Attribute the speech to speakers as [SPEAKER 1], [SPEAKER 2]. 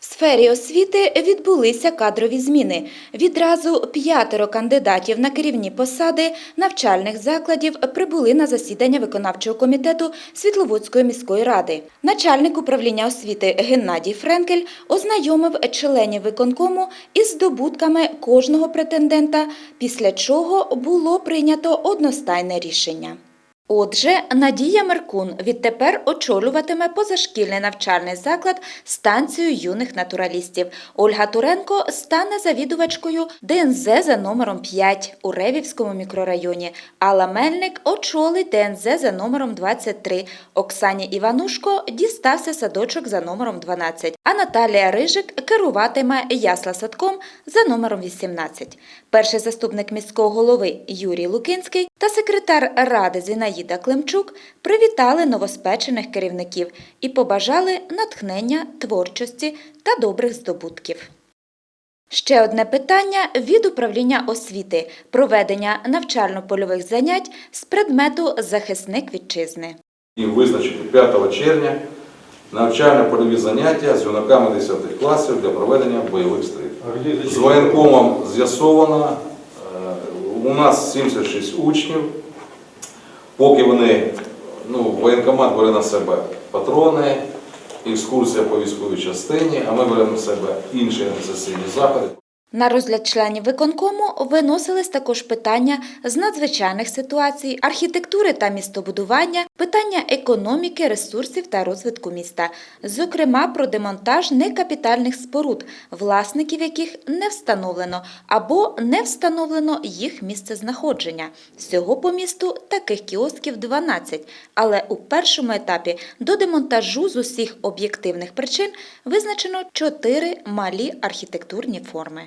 [SPEAKER 1] В сфері освіти відбулися кадрові зміни. Відразу п'ятеро кандидатів на керівні посади навчальних закладів прибули на засідання виконавчого комітету Світловодської міської ради. Начальник управління освіти Геннадій Френкель ознайомив членів виконкому із здобутками кожного претендента, після чого було прийнято одностайне рішення. Отже, Надія Меркун відтепер очолюватиме позашкільний навчальний заклад станцію юних натуралістів. Ольга Туренко стане завідувачкою ДНЗ за номером 5 у Ревівському мікрорайоні. Алла Мельник очолить ДНЗ за номером 23. Оксані Іванушко дістався садочок за номером 12. А Наталія Рижик керуватиме ясла садком за номером 18. Перший заступник міського голови Юрій Лукинський та секретар ради Зінаїда Климчук привітали новоспечених керівників і побажали натхнення, творчості та добрих здобутків. Ще одне питання від управління освіти проведення навчально-польових занять з предмету захисник вітчизни.
[SPEAKER 2] і визначити 5 червня навчально-польові заняття з юнаками 10 класів для проведення бойових стрільб. З воєнкомом з'ясовано, у нас 76 учнів, поки вони, ну, воєнкомат бере на себе патрони, екскурсія по військовій частині, а ми беремо на себе інші організаційні заходи.
[SPEAKER 1] На розгляд членів виконкому виносились також питання з надзвичайних ситуацій, архітектури та містобудування, питання економіки, ресурсів та розвитку міста, зокрема про демонтаж некапітальних споруд, власників яких не встановлено або не встановлено їх місцезнаходження. Всього по місту таких кіосків 12, але у першому етапі до демонтажу з усіх об'єктивних причин визначено 4 малі архітектурні форми.